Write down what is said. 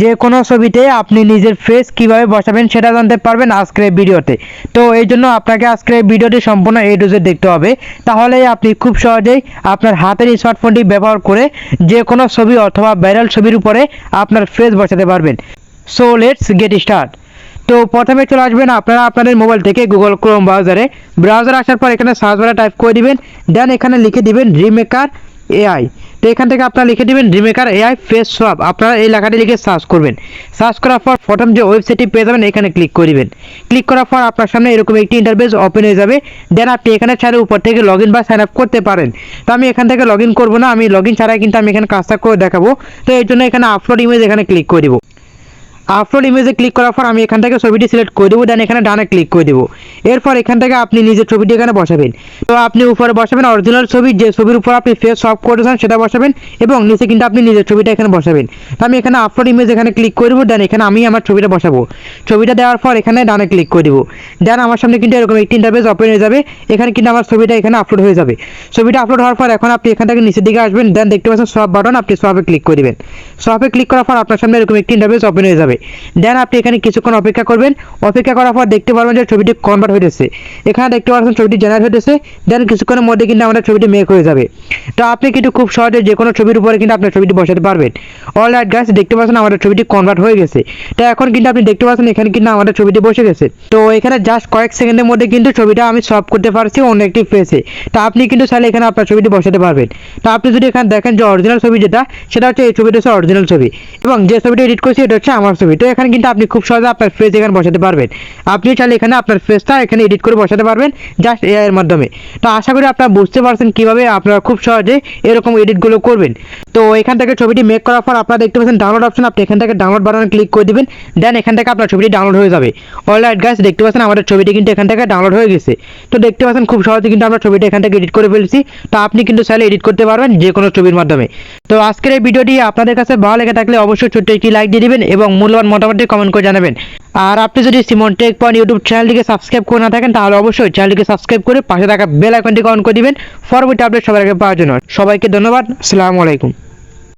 যে কোনো ছবিতে আপনি নিজের ফেস কীভাবে বসাবেন সেটা জানতে পারবেন আজকের ভিডিওতে। তো এই জন্য আপনাকে আজকের ভিডিওটি সম্পূর্ণ এ ডোজে দেখতে হবে। তাহলে আপনি খুব সহজেই আপনার হাতের স্মার্টফোনটি ব্যবহার করে যে কোনো ছবি অথবা ভাইরাল ছবির উপরে আপনার ফেস বসাতে পারবেন। সো লেটস গেট স্টার্ট তো প্রথমে চলে আসবেন আপনারা আপনাদের মোবাইল থেকে গুগল ক্রোম ব্রাউজারে ব্রাউজার আসার পর এখানে সার্চ বারে টাইপ করে দিবেন। দেন এখানে লিখে দিবেন রিমেকার এআই তো এখান থেকে আপনারা লিখে দিবেন রিমেকার এআই ফেস সোয়াপ আপনারা এই লেখাটি লিখে সার্চ করবেন। সার্চ করার পর প্রথম যে ওয়েবসাইটটি পেয়ে যাবেন, এখানে ক্লিক করবেন। ক্লিক করার পর আপনার সামনে এরকম একটি ইন্টারভেস ওপেন হয়ে যাবে। দেন আপনি এখানে ছাড়া উপর থেকে লগ ইন বা সাইন আপ করতে পারেন। তো আমি এখান থেকে লগ ইন করব না, আমি লগ ইন ছাড়াই কিন্তু আমি এখানে কাজটা করে দেখাবো। তো এই জন্য এখানে আপলোড ইমেজ এখানে ক্লিক করে দিব আপলোড ইমেজে ক্লিক করার পর আমি এখান থেকে ছবিটি সিলেক্ট করে দেবো দেন এখানে ডানে ক্লিক করে দেবো। এরপর এখান থেকে আপনি নিজের ছবিটি এখানে বসাবেন। তো আপনি উপরে বসাবেন অরিজিনাল ছবি, যে ছবির উপর আপনি ফেস সফট করেছেন সেটা বসাবেন, এবং নিচে কিন্তু আপনি নিজের ছবিটা এখানে বসাবেন। তো আমি এখানে আপলোড ইমেজ এখানে ক্লিক করে দেবো দেন এখানে আমি আমার ছবিটা বসাবো। ছবিটা দেওয়ার পর এখানে ডানে ক্লিক করে দেবো। দেন আমার সামনে কিন্তু এরকম একটি ইন্টারফেস ওপেন হয়ে যাবে, এখানে কিন্তু আমার ছবিটা এখানে আপলোড হয়ে যাবে। ছবিটা আপলোড হওয়ার পর এখন আপনি এখান থেকে নিচের দিকে আসবেন দেন দেখতে পাচ্ছেন সব বাটন আপনি সবে ক্লিক করে দেবেন। সবে ক্লিক করার পর আপনার সামনে এরকম একটি ইন্টারফেস ওপেন হয়ে যাবে। দেন আপনি এখানে কিছুক্ষণ অপেক্ষা করবেন। অপেক্ষা করার পর দেখতে পারবেন যে ছবিটি কনভার্ট হয়েছে এখানে দেখতে পাচ্ছেন ছবিটি জেনারেট হয়েছে দেন কিছুক্ষণের মধ্যে কিন্তু আমাদের ছবিটি মেক হয়ে যাবে। তো আপনি কিন্তু খুব সহজে যে কোনো ছবির উপরে কিন্তু আপনার ছবিটি বসাতে পারবেন। অল রাইট গাছ দেখতে পাচ্ছেন আমাদের ছবিটি কনভার্ট হয়ে গেছে। তো এখন কিন্তু আপনি দেখতে পাচ্ছেন এখানে কিন্তু আমাদের ছবিটি বসে গেছে। তো এখানে জাস্ট কয়েক সেকেন্ডের মধ্যে কিন্তু ছবিটা আমি সলভ করতে পারছি অন্য একটি ফেসে তো আপনি কিন্তু চাইলে এখানে আপনার ছবিটি বসাতে পারবেন। তো আপনি যদি এখানে দেখেন যে অরিজিনাল ছবি যেটা, সেটা হচ্ছে এই ছবিটা হচ্ছে অরিজিনাল ছবি। এবং যে ছবিটা এডিট করছি, এটা হচ্ছে আমার তো এখানে কিন্তু আপনি খুব সহজে আপনার ফেস এখানে বসাতে পারবেন। আপনি চাইলে এখানে আপনার ফেসটা এখানে এডিট করে বসাতে পারবেন জাস্ট এআই এর মাধ্যমে। তো আশা করি আপনারা বুঝতে পারছেন কীভাবে আপনারা খুব সহজে এরকম এডিটগুলো করবেন। তো এখান থেকে ছবিটি মেক করার পর আপনারা দেখতে পাচ্ছেন ডাউনলোড অপশন আপনি এখান থেকে ডাউনলোড বাটনে ক্লিক করে দিবেন দেন এখান থেকে আপনার ছবিটি ডাউনলোড হয়ে যাবে। অলরাইট গাইস দেখতে পাচ্ছেন আমাদের ছবিটি কিন্তু এখান থেকে ডাউনলোড হয়ে গেছে। তো দেখতে পাচ্ছেন খুব সহজে কিন্তু আমরা ছবিটা এখান থেকে এডিট করে ফেলছি। তো আপনি কিন্তু চাইলে এডিট করতে পারবেন যে কোনো ছবির মাধ্যমে। তো আজকের এই ভিডিওটি আপনাদের কাছে ভালো লেগে থাকলে অবশ্যই ছোট্ট একটি লাইক দিয়ে দিবেন এবং মূল্যবান মোটামুটি কমেন্ট করে জানাবেন। আর আপনি যদি সিমন টেক পয়েন্ট ইউটিউব চ্যানেলটিকে সাবস্ক্রাইব করে না থাকেন, তাহলে অবশ্যই চ্যানেলটিকে সাবস্ক্রাইব করে পাশে থাকা বেল আইকনটিকে অন করে দিবেন। পরবর্তী আপডেট সবার আগে পাওয়ার জন্য। সবাইকে ধন্যবাদ। আসসালামু আলাইকুম।